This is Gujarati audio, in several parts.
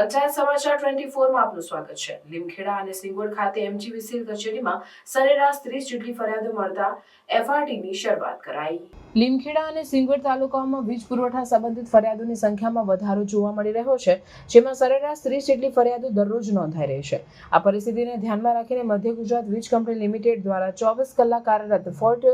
પંચાયત સમાચાર ટ્વેન્ટી ફોરમાં આપનું સ્વાગત છે. લીમખેડા અને સિંગોડ ખાતે એમજીવીસી કચેરીમાં સરેરાશ ત્રીસ જેટલી ફરિયાદો મળતા એફઆરટીની શરૂઆત કરાઈ. લીમખેડા અને સિંગવડ તાલુકાઓમાં વીજ પુરવઠા સંબંધિત ફરિયાદોની સંખ્યામાં વધારો જોવા મળી રહ્યો છે, જેમાં સરેરાશ ત્રીસ જેટલી ફરિયાદો દરરોજ નોંધાઈ રહી છે. આ પરિસ્થિતિને ધ્યાનમાં રાખીને મધ્ય ગુજરાત વીજ કંપની લિમિટેડ દ્વારા ચોવીસ કલાક કાર્યરત ફોલ્ટ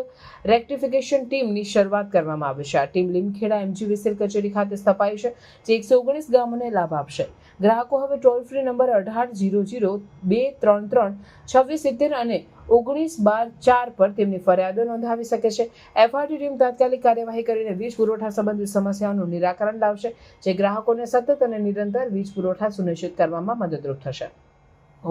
રેક્ટિફિકેશન ટીમની શરૂઆત કરવામાં આવી છે. આ ટીમ લીમખેડા એમજીવીસીએલ કચેરી ખાતે સ્થપાઈ છે, જે એકસો ઓગણીસ ગામોને લાભ આપશે. ગ્રાહકો હવે ટોલ ફ્રી નંબર અઢાર જીરો જીરો બે ત્રણ ત્રણ છવ્વીસ સિત્તેર અને ઓગણીસ બાર ચાર પર તેમની ફરિયાદો નોંધાવી શકે છે. એફઆરટી ટીમ તાત્કાલિક કાર્યવાહી કરીને વીજ પુરવઠા સંબંધિત સમસ્યાઓનું નિરાકરણ લાવશે, જે ગ્રાહકોને સતત અને નિરંતર વીજ પુરવઠા સુનિશ્ચિત કરવામાં મદદરૂપ થશે.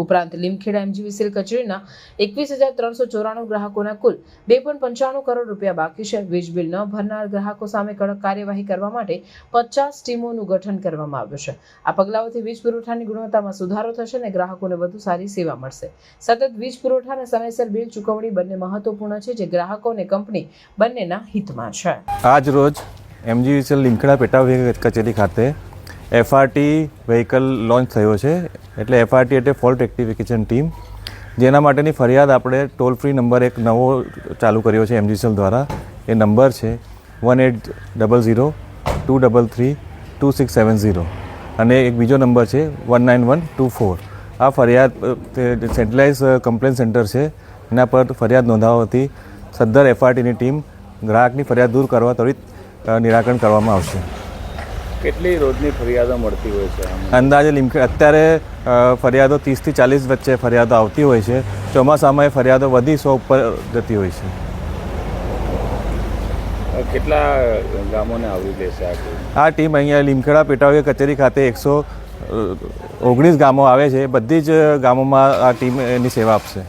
ઉપરાંત લીમખેડા એમજીવીસીએલ કચેરીના એકવીસ હજાર ત્રણસો ચોરાણું ગ્રાહકોના કુલ બે પોઈન્ટ પંચાણું કરોડ રૂપિયા બાકી છે. વીજ બિલ ન ભરનાર ગ્રાહકો સામે કડક કાર્યવાહી કરવા માટે પચાસ ટીમોનું ગઠન કરવામાં આવ્યું છે. આ પગલાઓથી વીજ પુરવઠાની ગુણવત્તામાં સુધારો થશે અને ગ્રાહકોને વધુ સારી સેવા મળશે. સતત વીજ પુરવઠા અને સમયસર બિલ ચૂકવણી બંને મહત્વપૂર્ણ છે, જે ગ્રાહકો અને કંપની બંનેના હિતમાં છે. આજ રોજ એમજીવીસીએલ લીમખેડા પેટા કચેરી ખાતે એફઆરટી વ્હીકલ લોન્ચ થયો છે. એટલે એફઆરટી એટલે ફોલ્ટ રેક્ટિફિકેશન ટીમ જેના માટેની ફરિયાદ આપણે ટોલ ફ્રી નંબર એક નવો ચાલુ કર્યો છે એમજીસીએલ દ્વારા. એ નંબર છે one eight double zero two double three two six seven zero અને એક બીજો નંબર છે one nine one two four આ ફરિયાદ સેન્ટ્રલાઇઝ કમ્પ્લેન સેન્ટર છે. એના પર ફરિયાદ નોંધાવવાથી સદ્ધર એફઆરટીની ટીમ ગ્રાહકની ફરિયાદ દૂર કરવા ત્વરિત નિરાકરણ કરવામાં આવશે. કેટલી રોજની ફરિયાદો મળતી હોય છે? અંદાજે લીમખેડ અત્યારે ફરિયાદો ત્રીસથી ચાલીસ વચ્ચે ફરિયાદો આવતી હોય છે. ચોમાસામાં એ ફરિયાદો વધી સો ઉપર જતી હોય છે. કેટલા ગામોને આવરી દેશે આ ટીમ? આ ટીમ અહીંયા લીમખેડા પેટાવી કચેરી ખાતે એકસો ઓગણીસ ગામો આવે છે. બધી જ ગામોમાં આ ટીમ એની સેવા આપશે.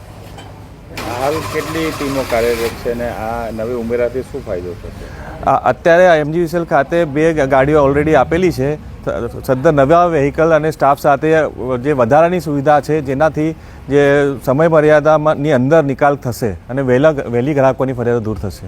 હાલ કેટલી ટીમો કાર્યરત છે અને આ નવી ઉમેરાથી શું ફાયદો થશે? અત્યારે એમજીવીસીએલ ખાતે બે ગાડીઓ ઓલરેડી આપેલી છે. સદ્ધર નવા વેહિકલ અને સ્ટાફ સાથે જે વધારાની સુવિધા છે, જેનાથી જે સમય મર્યાદાની અંદર નિકાલ થશે અને વહેલા, વહેલી ગ્રાહકોની ફરિયાદો દૂર થશે.